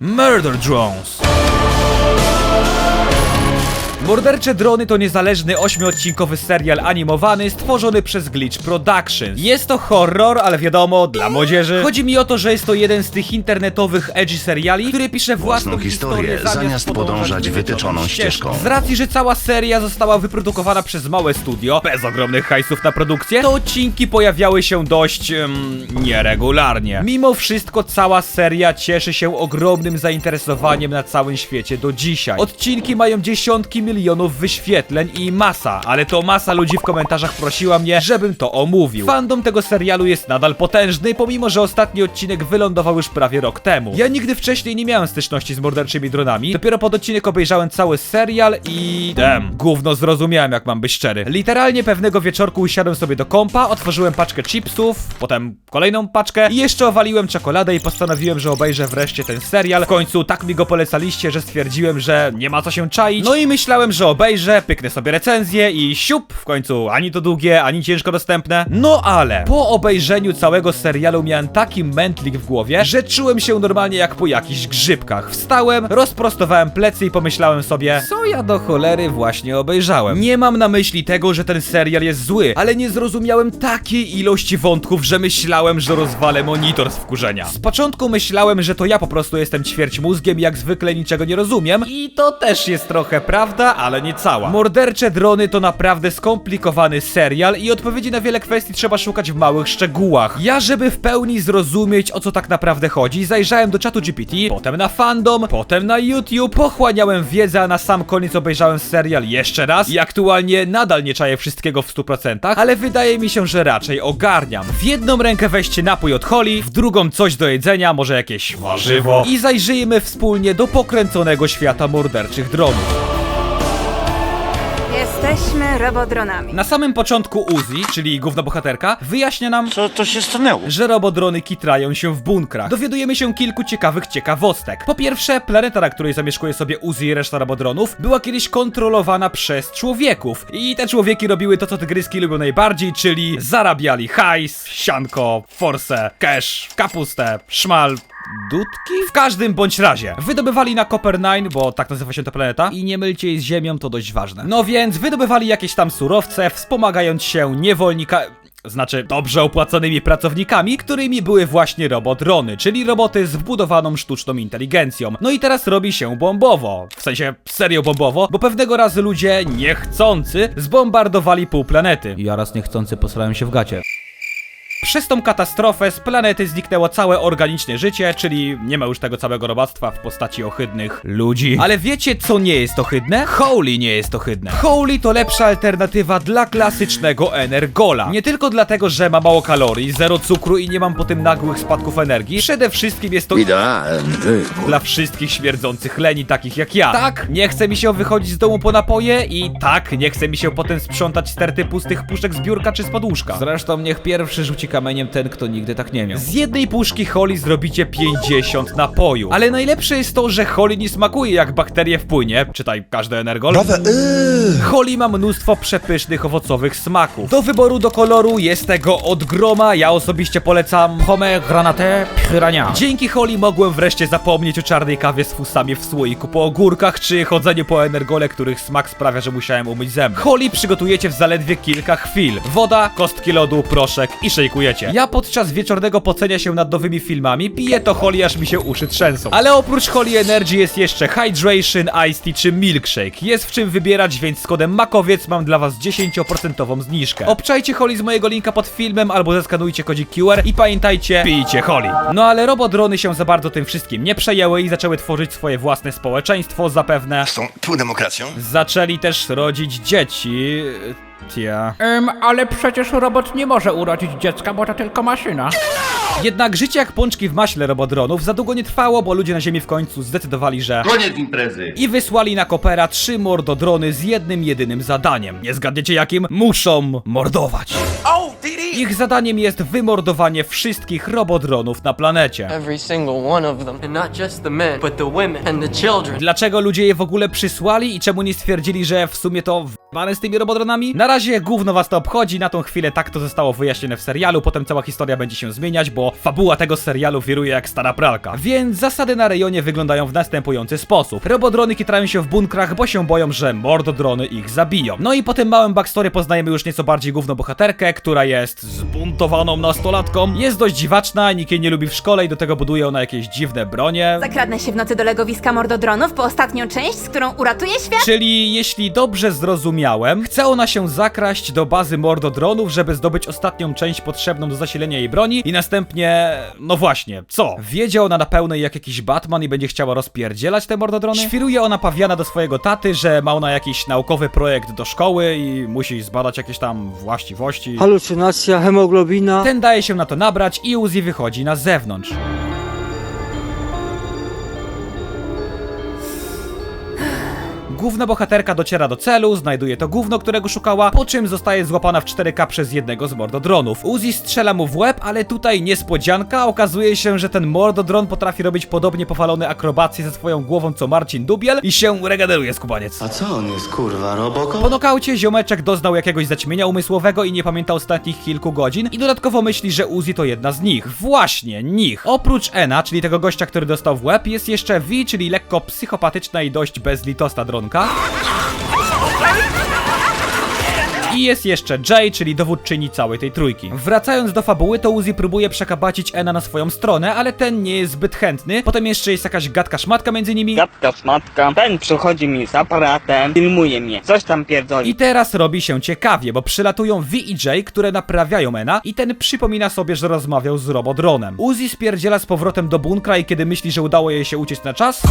Murder Drones. Mordercze drony to niezależny ośmiodcinkowy serial animowany stworzony przez Glitch Productions. Jest to horror, ale wiadomo, dla młodzieży. Chodzi mi o to, że jest to jeden z tych internetowych edgy seriali, który pisze własną Własną historię, zamiast podążać wytyczoną ścieżką. Z racji, że cała seria została wyprodukowana przez małe studio, bez ogromnych hajsów na produkcję, to odcinki pojawiały się dość em, nieregularnie. Mimo wszystko cała seria cieszy się ogromnym zainteresowaniem na całym świecie do dzisiaj. Odcinki mają dziesiątki milionów wyświetleń i masa, ale to masa ludzi w komentarzach prosiła mnie, żebym to omówił. Fandom tego serialu jest nadal potężny, pomimo że ostatni odcinek wylądował już prawie rok temu. Ja nigdy wcześniej nie miałem styczności z morderczymi dronami, dopiero pod odcinek obejrzałem cały serial i... Dem, gówno zrozumiałem jak mam być szczery. Literalnie pewnego wieczorku usiadłem sobie do kompa, otworzyłem paczkę chipsów, potem kolejną paczkę i jeszcze owaliłem czekoladę i postanowiłem, że obejrzę wreszcie ten serial. W końcu tak mi go polecaliście, że stwierdziłem, że nie ma co się czaić. No i myślałem, że obejrzę, pyknę sobie recenzję i siup, w końcu ani to długie, ani ciężko dostępne. No ale po obejrzeniu całego serialu miałem taki mętlik w głowie, że czułem się normalnie jak po jakichś grzybkach. Wstałem, rozprostowałem plecy i pomyślałem sobie, co ja do cholery właśnie obejrzałem. Nie mam na myśli tego, że ten serial jest zły, ale nie zrozumiałem takiej ilości wątków, że myślałem, że rozwalę monitor z wkurzenia. Z początku myślałem, że to ja po prostu jestem ćwierć mózgiem jak zwykle niczego nie rozumiem i to też jest trochę prawda, ale nie cała. Mordercze drony to naprawdę skomplikowany serial i odpowiedzi na wiele kwestii trzeba szukać w małych szczegółach. Ja, żeby w pełni zrozumieć o co tak naprawdę chodzi, zajrzałem do czatu GPT, potem na fandom, potem na YouTube, pochłaniałem wiedzę, a na sam koniec obejrzałem serial jeszcze raz i aktualnie nadal nie czaję wszystkiego w 100%, ale wydaje mi się, że raczej ogarniam. W jedną rękę weźcie napój od Holly, w drugą coś do jedzenia, może jakieś warzywo i zajrzyjmy wspólnie do pokręconego świata morderczych dronów. Jesteśmy robodronami. Na samym początku Uzi, czyli główna bohaterka, wyjaśnia nam, Co to się stanęło? że robodrony kitrają się w bunkrach. Dowiadujemy się kilku ciekawych ciekawostek. Po pierwsze, planeta, na której zamieszkuje sobie Uzi i reszta robodronów, była kiedyś kontrolowana przez człowieków. I te człowieki robiły to, co tygryski lubią najbardziej, czyli zarabiali hajs, sianko, forsę, cash, kapustę, szmal, Dudki? W każdym bądź razie, wydobywali na Copper Nine, bo tak nazywa się ta planeta, i nie mylcie jej z Ziemią, to dość ważne. No więc wydobywali jakieś tam surowce, wspomagając się niewolnika... Znaczy, dobrze opłaconymi pracownikami, którymi były właśnie robodrony, czyli roboty z wbudowaną sztuczną inteligencją. No i teraz robi się bombowo. W sensie, serio bombowo, bo pewnego razu ludzie niechcący zbombardowali pół planety. Ja raz niechcący posrałem się w gacie. Przez tą katastrofę z planety zniknęło całe organiczne życie, czyli nie ma już tego całego robactwa w postaci ohydnych ludzi. Ale wiecie co nie jest ohydne? Holy nie jest ohydne. Holy to lepsza alternatywa dla klasycznego Energola. Nie tylko dlatego, że ma mało kalorii, zero cukru i nie mam po tym nagłych spadków energii. Przede wszystkim jest to Idealny dla wszystkich śmierdzących leni, takich jak ja. Tak, nie chce mi się wychodzić z domu po napoje i tak, nie chce mi się potem sprzątać sterty pustych puszek z biurka czy z podłóżka. Zresztą niech pierwszy rzuci kamieniem ten, kto nigdy tak nie miał. Z jednej puszki Holly zrobicie 50 napoju. Ale najlepsze jest to, że Holly nie smakuje jak bakterie w płynie, czytaj każdy energol. Holly ma mnóstwo przepysznych owocowych smaków. Do wyboru do koloru jest tego od groma, ja osobiście polecam Home Granate Pirania. Dzięki Holly mogłem wreszcie zapomnieć o czarnej kawie z fusami w słoiku po ogórkach, czy chodzeniu po energole, których smak sprawia, że musiałem umyć zęby. Holly przygotujecie w zaledwie kilka chwil. Woda, kostki lodu, proszek i szejkujecie. Ja podczas wieczornego pocenia się nad nowymi filmami piję to Holly, aż mi się uszy trzęsą. Ale oprócz Holly Energy jest jeszcze Hydration, Iced Tea czy Milkshake. Jest w czym wybierać, więc z kodem MAKOWIEC mam dla was 10% zniżkę. Obczajcie Holly z mojego linka pod filmem albo zeskanujcie kodzik QR i pamiętajcie, pijcie Holly. No ale robodrony się za bardzo tym wszystkim nie przejęły i zaczęły tworzyć swoje własne społeczeństwo zapewne. Tą tu demokracją? Zaczęli też rodzić dzieci. Tia. Ym, ale przecież robot nie może urodzić dziecka, bo to tylko maszyna. Jednak życie jak pączki w maśle robodronów za długo nie trwało, bo ludzie na ziemi w końcu zdecydowali, że... Koniec imprezy. I wysłali na Kopera trzy mordodrony z jednym jedynym zadaniem. Nie zgadniecie jakim? Muszą mordować. Ich zadaniem jest wymordowanie wszystkich robodronów na planecie. Every single one of them. And not just the men, but the women and the children. Dlaczego ludzie je w ogóle przysłali i czemu nie stwierdzili, że w sumie to w***ane z tymi robodronami? Na razie gówno was to obchodzi, na tą chwilę tak to zostało wyjaśnione w serialu, potem cała historia będzie się zmieniać, bo fabuła tego serialu wiruje jak stara pralka. Więc zasady na rejonie wyglądają w następujący sposób. Robodrony kitrają się w bunkrach, bo się boją, że mordodrony ich zabiją. No i po tym małym backstory poznajemy już nieco bardziej główną bohaterkę, która jest zbuntowaną nastolatką, jest dość dziwaczna, nikt jej nie lubi w szkole i do tego buduje ona jakieś dziwne bronie. Zakradnę się w nocy do legowiska mordodronów po ostatnią część, z którą uratuję świat. Czyli jeśli dobrze zrozumiałem, chce ona się zakraść do bazy mordodronów, żeby zdobyć ostatnią część potrzebną do zasilenia jej broni i następnie, no właśnie, co? Wiedzie ona na pełnej jak jakiś Batman i będzie chciała rozpierdzielać te mordodrony? Świruje ona pawiana do swojego taty, że ma ona jakiś naukowy projekt do szkoły i musi zbadać jakieś tam właściwości. Hemoglobina. Ten daje się na to nabrać i Uzi wychodzi na zewnątrz. Główna bohaterka dociera do celu, znajduje to gówno, którego szukała, po czym zostaje złapana w 4K przez jednego z mordodronów. Uzi strzela mu w łeb, ale tutaj niespodzianka, okazuje się, że ten mordodron potrafi robić podobnie powalone akrobacje ze swoją głową co Marcin Dubiel i się regeneruje skubaniec. A co on jest kurwa, Roboko? Po nokaucie ziomeczek doznał jakiegoś zaćmienia umysłowego i nie pamięta ostatnich kilku godzin i dodatkowo myśli, że Uzi to jedna z nich. Właśnie, nich. Oprócz Ena, czyli tego gościa, który dostał w łeb, jest jeszcze V, czyli lekko psychopatyczna i dość bezlitosna I jest jeszcze Jay, czyli dowódczyni całej tej trójki. Wracając do fabuły, to Uzi próbuje przekabacić Ena na swoją stronę, ale ten nie jest zbyt chętny. Potem jeszcze jest jakaś gadka szmatka między nimi. Gadka szmatka, ten przychodzi mi z aparatem, filmuje mnie, coś tam pierdoli. I teraz robi się ciekawie, bo przylatują V i J, które naprawiają Ena i ten przypomina sobie, że rozmawiał z robodronem. Uzi spierdziela z powrotem do bunkra i kiedy myśli, że udało jej się uciec na czas,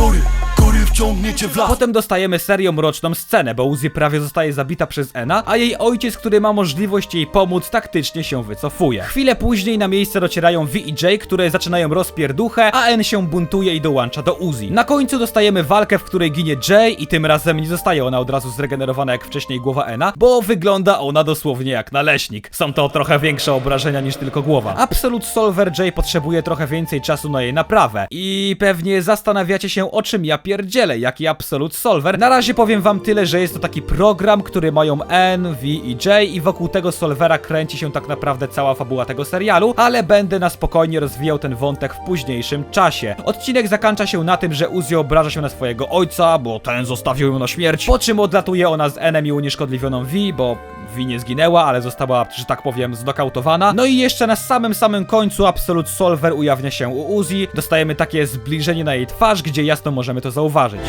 Góry, góry wciągniecie w las. potem dostajemy serią mroczną scenę, bo Uzi prawie zostaje zabita przez Ena, a jej ojciec, który ma możliwość jej pomóc, taktycznie się wycofuje. Chwilę później na miejsce docierają V i J, które zaczynają rozpierduchę, a N się buntuje i dołącza do Uzi. Na końcu dostajemy walkę, w której ginie Jay i tym razem nie zostaje ona od razu zregenerowana jak wcześniej głowa Ena, bo wygląda ona dosłownie jak naleśnik. Są to trochę większe obrażenia niż tylko głowa. Absolute Solver J potrzebuje trochę więcej czasu na jej naprawę i pewnie zastanawiacie się o czym ja pierdzielę, jaki Absolute Solver. Na razie powiem wam tyle, że jest to taki program, który mają N, V i J i wokół tego Solvera kręci się tak naprawdę cała fabuła tego serialu, ale będę na spokojnie rozwijał ten wątek w późniejszym czasie. Odcinek zakończa się na tym, że Uzi obraża się na swojego ojca, bo ten zostawił ją na śmierć, po czym odlatuje ona z Enem i unieszkodliwioną V, bo V nie zginęła, ale została, że tak powiem, znokautowana. No i jeszcze na samym samym końcu Absolute Solver ujawnia się u Uzi. Dostajemy takie zbliżenie na jej twarz, gdzie jasno możemy to zauważyć.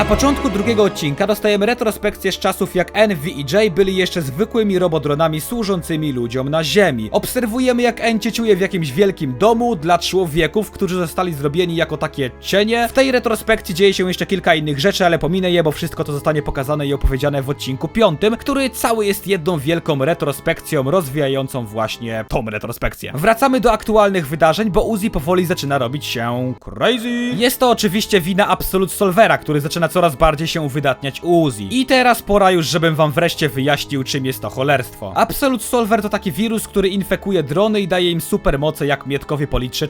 Na początku drugiego odcinka dostajemy retrospekcję z czasów jak N, V i J byli jeszcze zwykłymi robodronami służącymi ludziom na ziemi. Obserwujemy jak N cieciuje w jakimś wielkim domu dla człowieków, którzy zostali zrobieni jako takie cienie. W tej retrospekcji dzieje się jeszcze kilka innych rzeczy, ale pominę je, bo wszystko to zostanie pokazane i opowiedziane w odcinku piątym, który cały jest jedną wielką retrospekcją rozwijającą właśnie tą retrospekcję. Wracamy do aktualnych wydarzeń, bo Uzi powoli zaczyna robić się crazy. Jest to oczywiście wina Absolute Solvera, który zaczyna coraz bardziej się uwydatniać u Uzi. I teraz pora już, żebym wam wreszcie wyjaśnił, czym jest to cholerstwo. Absolute Solver to taki wirus, który infekuje drony i daje im supermoce jak Mietkowi po litrze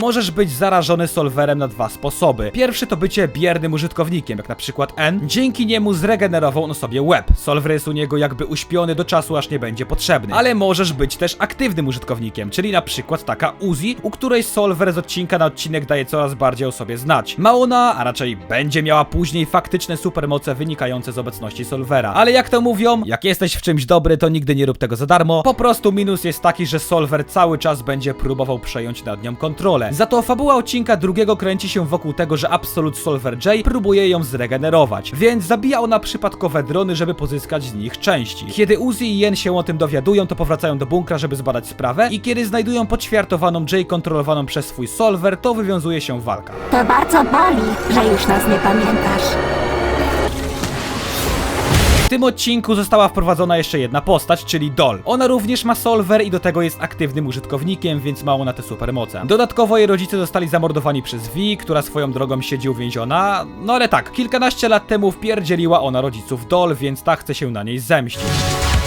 Możesz być zarażony solwerem na dwa sposoby. Pierwszy to bycie biernym użytkownikiem, jak na przykład N. Dzięki niemu zregenerował on sobie web. Solver jest u niego jakby uśpiony do czasu, aż nie będzie potrzebny. Ale możesz być też aktywnym użytkownikiem, czyli na przykład taka Uzi, u której Solver z odcinka na odcinek daje coraz bardziej o sobie znać. Ma ona, a raczej będzie miała później faktyczne supermoce wynikające z obecności Solvera. Ale jak to mówią, jak jesteś w czymś dobry, to nigdy nie rób tego za darmo. Po prostu minus jest taki, że Solver cały czas będzie próbował przejąć nad nią kontrolę. Za to fabuła odcinka drugiego kręci się wokół tego, że Absolute Solver J próbuje ją zregenerować, więc zabija ona przypadkowe drony, żeby pozyskać z nich części. Kiedy Uzi i Jen się o tym dowiadują, to powracają do bunkra, żeby zbadać sprawę i kiedy znajdują podświartowaną J kontrolowaną przez swój Solver, to wywiązuje się walka. To bardzo boli, że już nas nie pamiętasz. Tym odcinku została wprowadzona jeszcze jedna postać, czyli Doll. Ona również ma Solver i do tego jest aktywnym użytkownikiem, więc ma ona te supermoce. Dodatkowo jej rodzice zostali zamordowani przez V, która swoją drogą siedzi uwięziona, no ale tak, kilkanaście lat temu wpierdzieliła ona rodziców Doll, więc ta chce się na niej zemścić.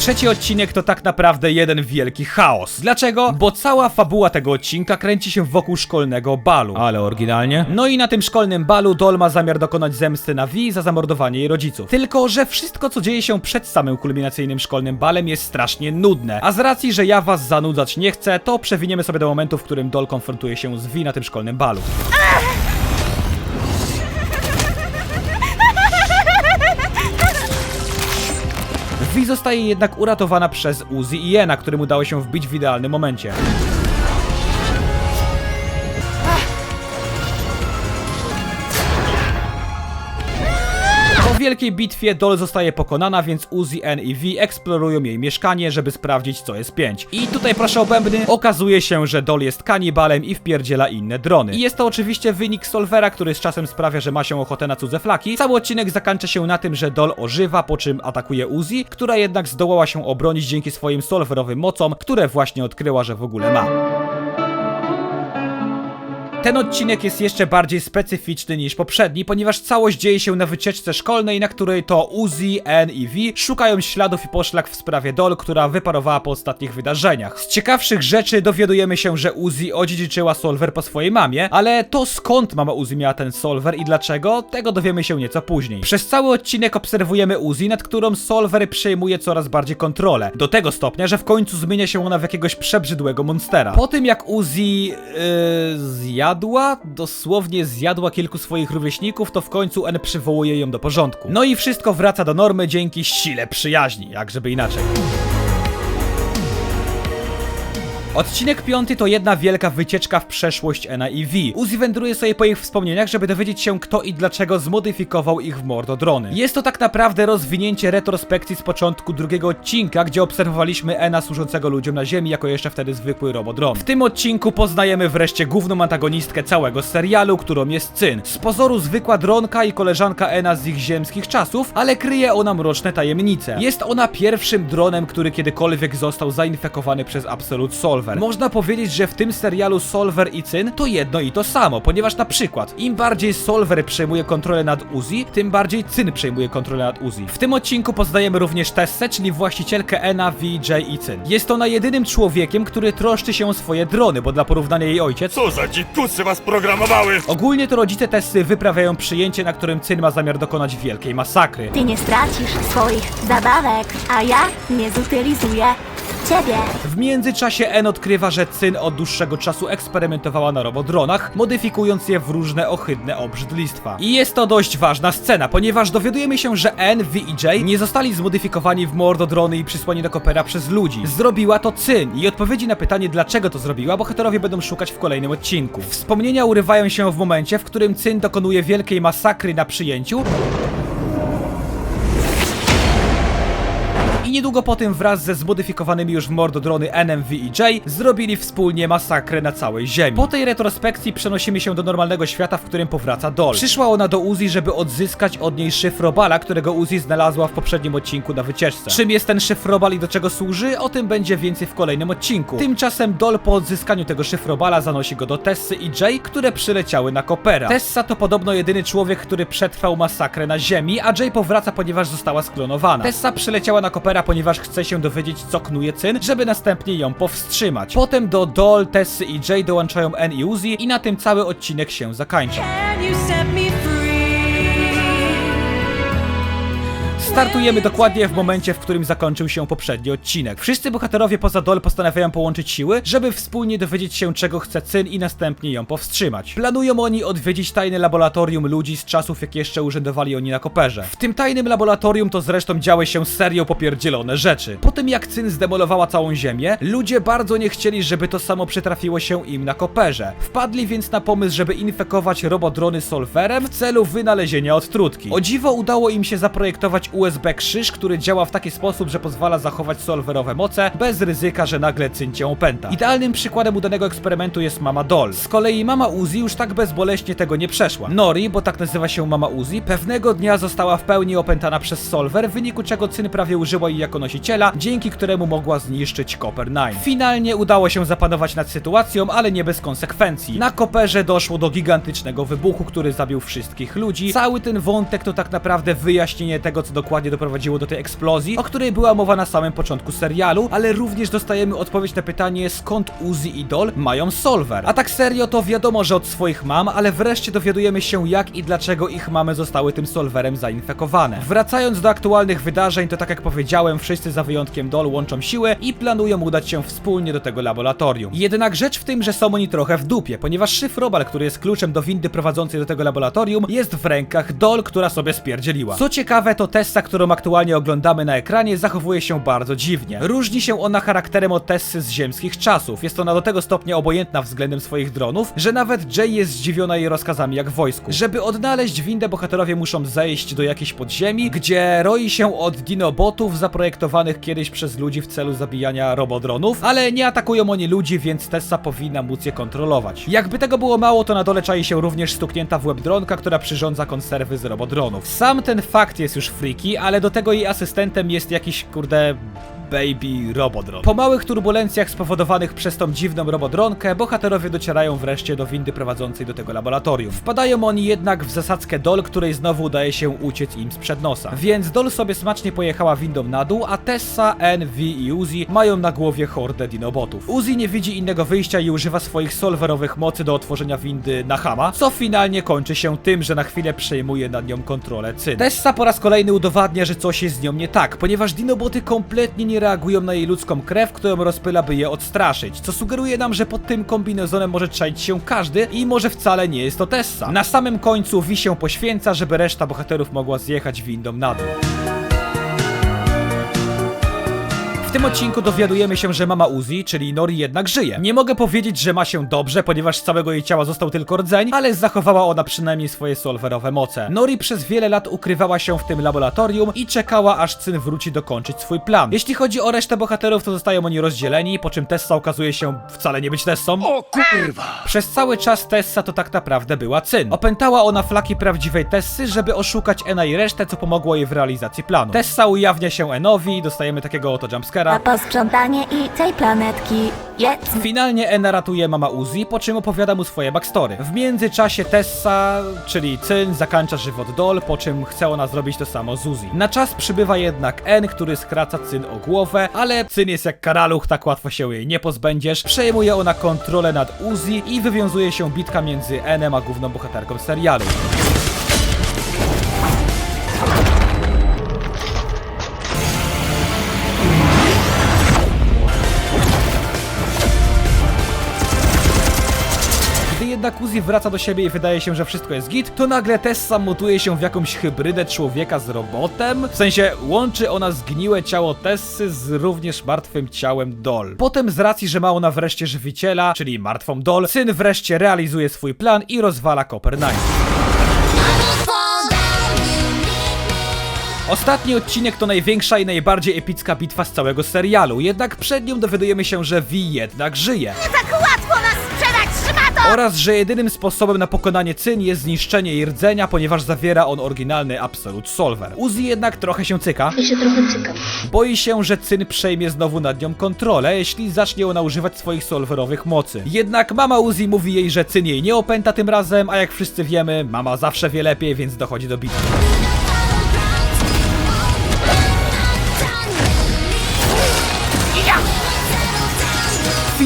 Trzeci odcinek to tak naprawdę jeden wielki chaos. Dlaczego? Bo cała fabuła tego odcinka kręci się wokół szkolnego balu. Ale oryginalnie. No i na tym szkolnym balu Dol ma zamiar dokonać zemsty na Vi za zamordowanie jej rodziców. Tylko, że wszystko co dzieje się przed samym kulminacyjnym szkolnym balem jest strasznie nudne. A z racji, że ja was zanudzać nie chcę, to przewiniemy sobie do momentu, w którym Dol konfrontuje się z Vi na tym szkolnym balu. Zostaje jednak uratowana przez Uzi i Jena, którym udało się wbić w idealnym momencie. Wielkiej bitwie Dol zostaje pokonana, więc Uzi, N i V eksplorują jej mieszkanie, żeby sprawdzić co jest 5. I tutaj proszę o bębny, okazuje się, że Dol jest kanibalem i wpierdziela inne drony. I jest to oczywiście wynik Solvera, który z czasem sprawia, że ma się ochotę na cudze flaki. Cały odcinek zakończa się na tym, że Dol ożywa, po czym atakuje Uzi, która jednak zdołała się obronić dzięki swoim solverowym mocom, które właśnie odkryła, że w ogóle ma. Ten odcinek jest jeszcze bardziej specyficzny niż poprzedni, ponieważ całość dzieje się na wycieczce szkolnej, na której to Uzi, N i V szukają śladów i poszlak w sprawie Dol, która wyparowała po ostatnich wydarzeniach. Z ciekawszych rzeczy dowiadujemy się, że Uzi odziedziczyła Solver po swojej mamie, ale to skąd mama Uzi miała ten Solver i dlaczego, tego dowiemy się nieco później. Przez cały odcinek obserwujemy Uzi, nad którą Solver przejmuje coraz bardziej kontrolę. Do tego stopnia, że w końcu zmienia się ona w jakiegoś przebrzydłego monstera. Po tym jak Uzi yy, zjadła, dosłownie zjadła kilku swoich rówieśników, to w końcu N przywołuje ją do porządku. No i wszystko wraca do normy dzięki sile przyjaźni, jak żeby inaczej. Odcinek piąty to jedna wielka wycieczka w przeszłość Ena i V. Uzi wędruje sobie po ich wspomnieniach, żeby dowiedzieć się kto i dlaczego zmodyfikował ich w mordodrony. Jest to tak naprawdę rozwinięcie retrospekcji z początku drugiego odcinka, gdzie obserwowaliśmy Ena służącego ludziom na ziemi jako jeszcze wtedy zwykły robodron. W tym odcinku poznajemy wreszcie główną antagonistkę całego serialu, którą jest Cyn. Z pozoru zwykła dronka i koleżanka Ena z ich ziemskich czasów, ale kryje ona mroczne tajemnice. Jest ona pierwszym dronem, który kiedykolwiek został zainfekowany przez Absolute Solver. Można powiedzieć, że w tym serialu Solver i Cyn to jedno i to samo, ponieważ na przykład im bardziej Solver przejmuje kontrolę nad Uzi, tym bardziej Cyn przejmuje kontrolę nad Uzi. W tym odcinku poznajemy również Tessę, czyli właścicielkę Ena, VJ i Cyn. Jest ona jedynym człowiekiem, który troszczy się o swoje drony, bo dla porównania jej ojciec Co za dzikusy was programowały? Ogólnie to rodzice Tessy wyprawiają przyjęcie, na którym Cyn ma zamiar dokonać wielkiej masakry. Ty nie stracisz swoich zabawek, a ja nie zutylizuję ciebie. W międzyczasie En odkrywa, że Cyn od dłuższego czasu eksperymentowała na robodronach, modyfikując je w różne ohydne obrzydlistwa. I jest to dość ważna scena, ponieważ dowiadujemy się, że En, V i J nie zostali zmodyfikowani w mordodrony i przysłani do Kopera przez ludzi. Zrobiła to Cyn i odpowiedzi na pytanie dlaczego to zrobiła, bohaterowie będą szukać w kolejnym odcinku. Wspomnienia urywają się w momencie, w którym Cyn dokonuje wielkiej masakry na przyjęciu, I niedługo po tym wraz ze zmodyfikowanymi już w mordodrony NMV i J zrobili wspólnie masakrę na całej ziemi. Po tej retrospekcji przenosimy się do normalnego świata, w którym powraca Dol. Przyszła ona do Uzi, żeby odzyskać od niej szyfrobala, którego Uzi znalazła w poprzednim odcinku na wycieczce. Czym jest ten szyfrobal i do czego służy? O tym będzie więcej w kolejnym odcinku. Tymczasem Dol po odzyskaniu tego szyfrobala zanosi go do Tessy i Jay, które przyleciały na Kopera. Tessa to podobno jedyny człowiek, który przetrwał masakrę na ziemi, a Jay powraca, ponieważ została sklonowana. Tessa przyleciała na Kopera, ponieważ chce się dowiedzieć, co knuje Cyn, żeby następnie ją powstrzymać. Potem do Dol, Tessy i Jay dołączają N i Uzi i na tym cały odcinek się zakończy. Startujemy dokładnie w momencie, w którym zakończył się poprzedni odcinek. Wszyscy bohaterowie poza Dol postanawiają połączyć siły, żeby wspólnie dowiedzieć się, czego chce Cyn i następnie ją powstrzymać. Planują oni odwiedzić tajne laboratorium ludzi z czasów, jak jeszcze urzędowali oni na Koperze. W tym tajnym laboratorium to zresztą działy się serio popierdzielone rzeczy. Po tym jak Cyn zdemolowała całą ziemię, ludzie bardzo nie chcieli, żeby to samo przytrafiło się im na Koperze. Wpadli więc na pomysł, żeby infekować robodrony solwerem w celu wynalezienia odtrutki. O dziwo udało im się zaprojektować USB USB krzyż, który działa w taki sposób, że pozwala zachować solwerowe moce bez ryzyka, że nagle cyn cię opęta. Idealnym przykładem udanego eksperymentu jest Mama Doll. Z kolei Mama Uzi już tak bezboleśnie tego nie przeszła. Nori, bo tak nazywa się Mama Uzi, pewnego dnia została w pełni opętana przez solwer, w wyniku czego cyn prawie użyła jej jako nosiciela, dzięki któremu mogła zniszczyć Copper 9. Finalnie udało się zapanować nad sytuacją, ale nie bez konsekwencji. Na Copperze doszło do gigantycznego wybuchu, który zabił wszystkich ludzi. Cały ten wątek to tak naprawdę wyjaśnienie tego, co dokładnie doprowadziło do tej eksplozji, o której była mowa na samym początku serialu, ale również dostajemy odpowiedź na pytanie, skąd Uzi i Doll mają solver. A tak serio to wiadomo, że od swoich mam, ale wreszcie dowiadujemy się jak i dlaczego ich mamy zostały tym solverem zainfekowane. Wracając do aktualnych wydarzeń, to tak jak powiedziałem, wszyscy za wyjątkiem Doll łączą siły i planują udać się wspólnie do tego laboratorium. Jednak rzecz w tym, że są oni trochę w dupie, ponieważ szyfrobal, który jest kluczem do windy prowadzącej do tego laboratorium, jest w rękach Doll, która sobie spierdzieliła. Co ciekawe, to Tessa, którą aktualnie oglądamy na ekranie, zachowuje się bardzo dziwnie. Różni się ona charakterem od Tessy z ziemskich czasów. Jest ona do tego stopnia obojętna względem swoich dronów, że nawet Jay jest zdziwiona jej rozkazami jak wojsku. Żeby odnaleźć windę, bohaterowie muszą zejść do jakiejś podziemi, gdzie roi się od dinobotów zaprojektowanych kiedyś przez ludzi w celu zabijania robodronów, ale nie atakują oni ludzi, więc Tessa powinna móc je kontrolować. Jakby tego było mało, to na dole czai się również stuknięta w łeb dronka, która przyrządza konserwy z robodronów. Sam ten fakt jest już freaky, ale do tego jej asystentem jest jakiś, kurde, Baby Robodron. Po małych turbulencjach spowodowanych przez tą dziwną robodronkę, bohaterowie docierają wreszcie do windy prowadzącej do tego laboratorium. Wpadają oni jednak w zasadzkę Dol, której znowu udaje się uciec im sprzed nosa. Więc Dol sobie smacznie pojechała windą na dół, a Tessa, N, V i Uzi mają na głowie hordę dinobotów. Uzi nie widzi innego wyjścia i używa swoich solwerowych mocy do otworzenia windy na Hama, co finalnie kończy się tym, że na chwilę przejmuje nad nią kontrolę Cyn. Tessa po raz kolejny udowadnia, że coś jest z nią nie tak, ponieważ dinoboty kompletnie nie reagują na jej ludzką krew, którą rozpyla, by je odstraszyć, co sugeruje nam, że pod tym kombinezonem może czaić się każdy i może wcale nie jest to Tessa. Na samym końcu Vi się poświęca, żeby reszta bohaterów mogła zjechać windą na dół. W tym odcinku dowiadujemy się, że mama Uzi, czyli Nori jednak żyje. Nie mogę powiedzieć, że ma się dobrze, ponieważ z całego jej ciała został tylko rdzeń, ale zachowała ona przynajmniej swoje solwerowe moce. Nori przez wiele lat ukrywała się w tym laboratorium i czekała aż Cyn wróci dokończyć swój plan. Jeśli chodzi o resztę bohaterów, to zostają oni rozdzieleni, po czym Tessa okazuje się wcale nie być Tessą. O kurwa! Przez cały czas Tessa to tak naprawdę była Cyn. Opętała ona flaki prawdziwej Tessy, żeby oszukać Ena i resztę, co pomogło jej w realizacji planu. Tessa ujawnia się Enowi, dostajemy takiego oto jumpscare'a. Na posprzątanie i tej planetki jedz. Finalnie Ena ratuje mama Uzi, po czym opowiada mu swoje backstory. W międzyczasie Tessa, czyli Cyn, zakańcza żywot Dol, po czym chce ona zrobić to samo z Uzi. Na czas przybywa jednak En, który skraca Cyn o głowę, ale Cyn jest jak karaluch, tak łatwo się jej nie pozbędziesz. Przejmuje ona kontrolę nad Uzi i wywiązuje się bitka między Enem a główną bohaterką serialu. Uzi wraca do siebie i wydaje się, że wszystko jest git, to nagle Tessa mutuje się w jakąś hybrydę człowieka z robotem. W sensie łączy ona zgniłe ciało Tessy z również martwym ciałem Dol. Potem z racji, że ma ona wreszcie żywiciela, czyli martwą Dol, syn wreszcie realizuje swój plan i rozwala Knight. Ostatni odcinek to największa i najbardziej epicka bitwa z całego serialu, jednak przed nią dowiadujemy się, że Vi jednak żyje. Tak Oraz, że jedynym sposobem na pokonanie Cyn jest zniszczenie jej rdzenia, ponieważ zawiera on oryginalny Absolute Solver. Uzi jednak trochę się cyka. Ja się trochę cykam. Boi się, że Cyn przejmie znowu nad nią kontrolę, jeśli zacznie ona używać swoich solverowych mocy. Jednak mama Uzi mówi jej, że Cyn jej nie opęta tym razem, a jak wszyscy wiemy, mama zawsze wie lepiej, więc dochodzi do bitwy.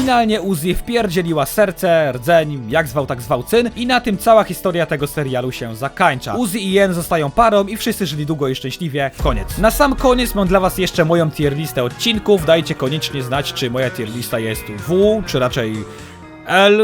Finalnie Uzi wpierdzieliła serce, rdzeń, jak zwał tak zwał Cyn i na tym cała historia tego serialu się zakańcza. Uzi i Jen zostają parą i wszyscy żyli długo i szczęśliwie. Koniec. Na sam koniec mam dla was jeszcze moją tier listę odcinków. Dajcie koniecznie znać, czy moja tier lista jest W, czy raczej L,